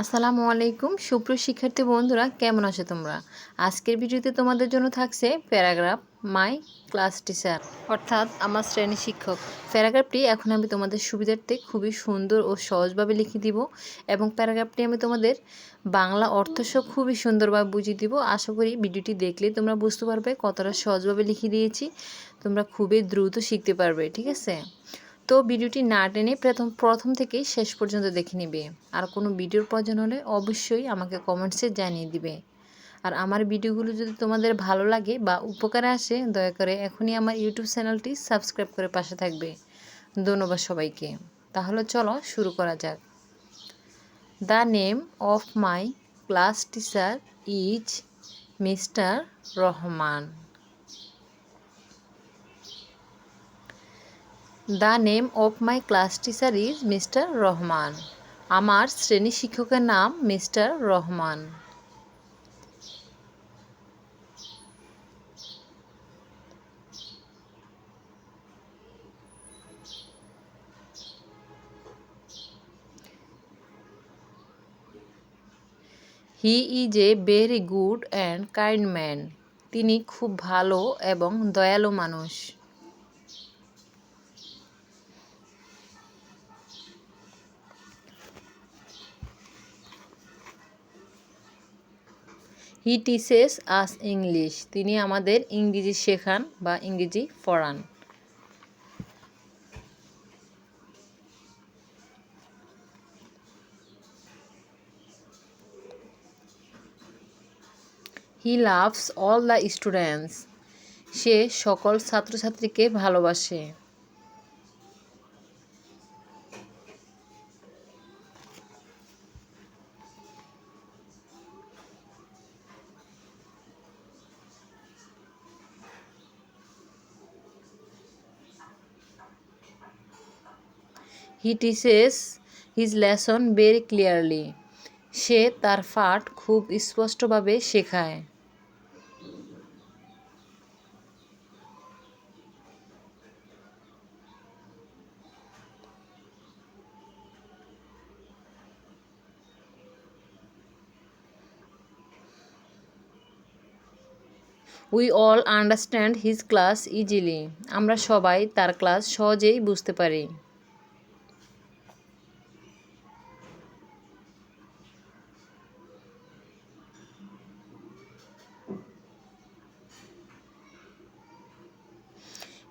আসসালামু আলাইকুম। সুপ্রিয় শিক্ষার্থী বন্ধুরা, কেমন আছো তোমরা? আজকের ভিডিওতে তোমাদের জন্য থাকছে প্যারাগ্রাফ মাই ক্লাস টিচার, অর্থাৎ আমার শ্রেণি শিক্ষক। প্যারাগ্রাফটি এখন আমি তোমাদের সুবিধার্থে খুবই সুন্দর ও সহজভাবে লিখে দিব এবং প্যারাগ্রাফটি আমি তোমাদের বাংলা অর্থসহ খুবই সুন্দরভাবে বুঝিয়ে দিব। আশা করি ভিডিওটি দেখলে তোমরা বুঝতে পারবে কতটা সহজভাবে লিখে দিয়েছি। তোমরা খুবই দ্রুত শিখতে পারবে, ঠিক আছে? তো ভিডিওটি না টেনে প্রথম প্রথম থেকেই শেষ পর্যন্ত দেখে নেবে। আর কোনো ভিডিওর প্রয়োজন হলে অবশ্যই আমাকে কমেন্টসে জানিয়ে দিবে। আর আমার ভিডিওগুলো যদি তোমাদের ভালো লাগে বা উপকারে আসে, দয়া করে এখনই আমার ইউটিউব চ্যানেলটি সাবস্ক্রাইব করে পাশে থাকবে। ধন্যবাদ সবাইকে। তাহলে চলো শুরু করা যাক। The name of my class teacher is mister Rahman the name of my class teacher is mister Rahman. আমার শ্রেণি শিক্ষকের নাম mister Rahman. He is a very good and kind man তিনি খুব ভালো এবং দয়ালু মানুষ। হি টিচেস আস ইংলিশ তিনি আমাদের ইংরেজি শেখান বা ইংরেজি পড়ান। He loves all the students সে সকল ছাত্রছাত্রীকে ভালোবাসে। He teaches his lesson very clearly সে তার পাঠ খুব স্পষ্টভাবে শেখায়। We all understand his class easily আমরা সবাই তার ক্লাস সহজেই বুঝতে পারি।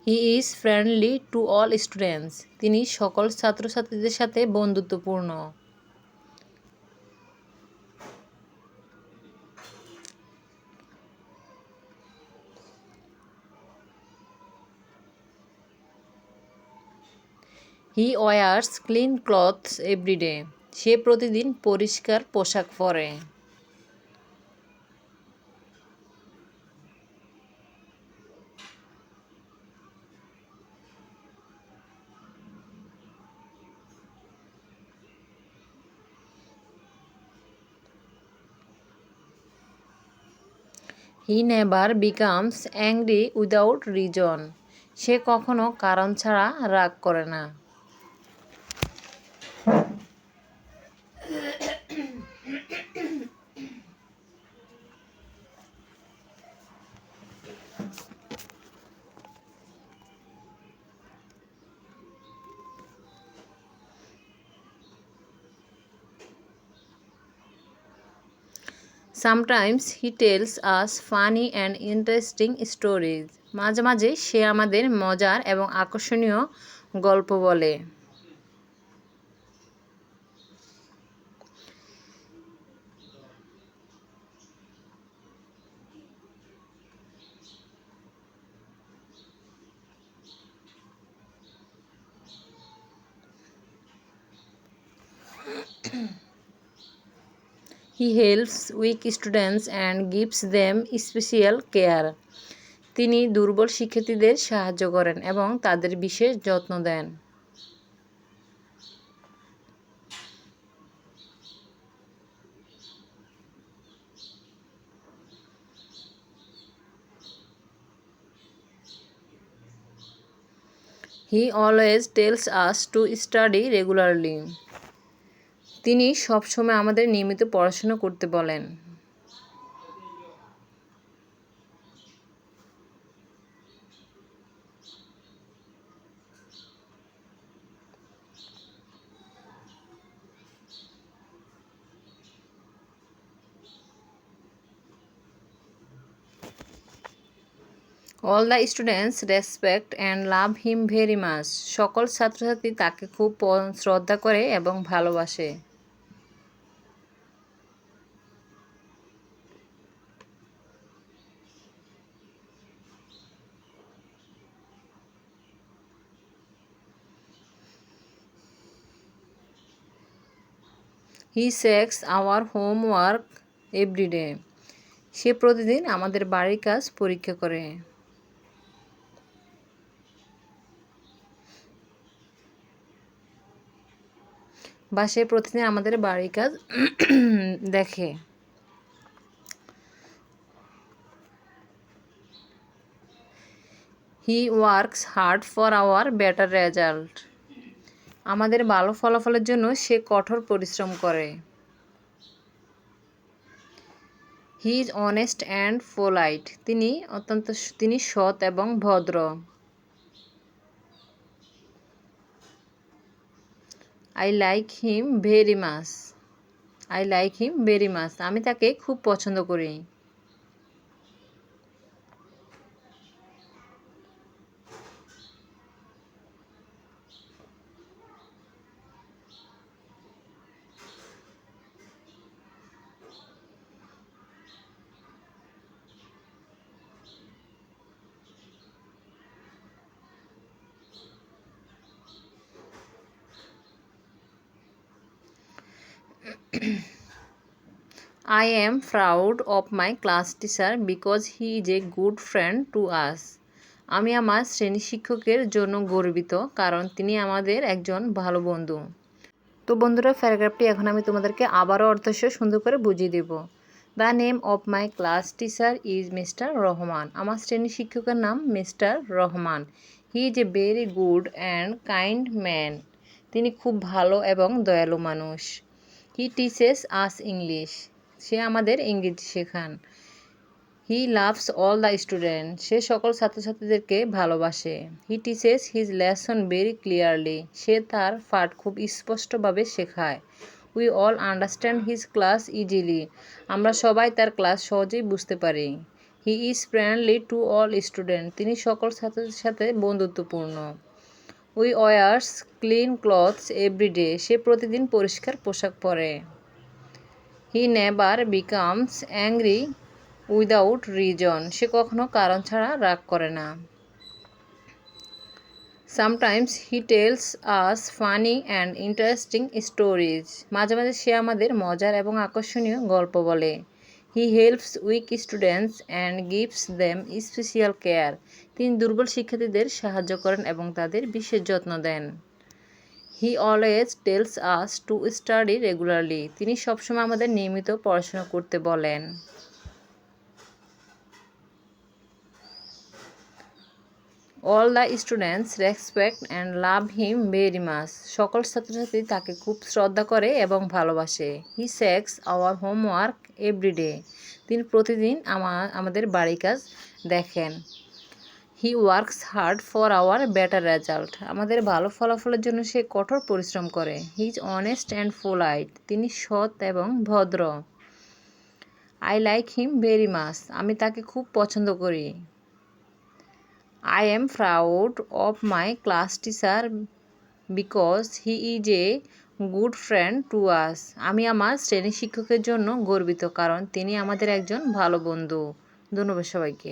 He is friendly to all students তিনি সকল ছাত্রছাত্রীদের সাথে বন্ধুত্বপূর্ণ। He wears clean clothes everyday সে প্রতিদিন পরিষ্কার পোশাক পরে। He never becomes angry without reason সে কখনও কারণ ছাড়া রাগ করে না। Sometimes he tells us funny and interesting stories মাঝে মাঝে সে আমাদের মজার এবং আকর্ষণীয় গল্প বলে। He helps weak students and gives them special care তিনি দুর্বল শিক্ষার্থীদের সাহায্য করেন এবং তাদের বিশেষ যত্ন দেন। He always tells us to study regularly তিনি সবসময় আমাদের নিয়মিত পড়াশোনা করতে বলেন। All the students respect and love him very much সকল ছাত্রছাত্রী তাকে খুব শ্রদ্ধা করে এবং ভালোবাসে। He checks our homework everyday সে প্রতিদিন আমাদের বাড়ির কাজ পরীক্ষা করে। বা সে প্রতিদিন আমাদের বাড়ির কাজ দেখে। He works hard for our better result আমাদের ভালো ফলাফলের জন্য সে কঠোর পরিশ্রম করে। He is honest and polite তিনি অত্যন্ত তিনি সৎ এবং ভদ্র। I like him very much I like him very much আমি তাকে খুব পছন্দ করি। I am proud of my class teacher because he is a good friend to us. আমি আমার শ্রেণি শিক্ষকের জন্য গর্বিত, কারণ তিনি আমাদের একজন ভালো বন্ধু। তো বন্ধুরা, প্যারাগ্রাফটি এখন আমি তোমাদেরকে আবারও অর্থসহ সুন্দর করে বুঝিয়ে দেব। The name of my class teacher is mister Rahman আমার শ্রেণি শিক্ষকের নাম mister Rahman he is a very good and kind man তিনি খুব ভালো এবং দয়ালু মানুষ। হি টিচেস আস ইংলিশ সে আমাদের ইংরেজি শেখান। He loves all the student সে সকল ছাত্রছাত্রীদেরকে ভালোবাসে। He teaches his lesson very clearly সে তার পাঠ খুব স্পষ্টভাবে শেখায়। We all understand his class easily আমরা সবাই তার ক্লাস সহজেই বুঝতে পারি। He is friendly to all student তিনি সকল ছাত্রদের সাথে বন্ধুত্বপূর্ণ। We wears clean clothes everyday সে প্রতিদিন পরিষ্কার পোশাক পরে। He never becomes angry without reason. সে কখনো কারণ ছাড়া রাগ করে না। Sometimes he tells us funny and interesting stories. মাঝে মাঝে সে আমাদের মজার এবং আকর্ষণীয় গল্প বলে। He helps weak students and gives them special care তিনি দুর্বল শিক্ষার্থীদের সাহায্য করেন এবং তাদের বিশেষ যত্ন দেন। He always tells us to study regularly তিনি সবসময় আমাদের নিয়মিত পড়াশোনা করতে বলেন। All the students respect and love him very much সকল ছাত্রছাত্রী তাকে খুব শ্রদ্ধা করে এবং ভালোবাসে। He checks our homework everyday তিনি প্রতিদিন আমাদের বাড়ি কাজ দেখেন। He works hard for our better result আমাদের ভালো ফলাফলের জন্য সে কঠোর পরিশ্রম করে। He is honest and polite তিনি সৎ এবং ভদ্র। I like him very much আমি তাকে খুব পছন্দ করি। I am proud of my class teacher because he is a good friend to us আমি আমার শ্রেণি শিক্ষকের জন্য গর্বিত, কারণ তিনি আমাদের একজন ভালো বন্ধু। ধন্যবাদ সবাইকে।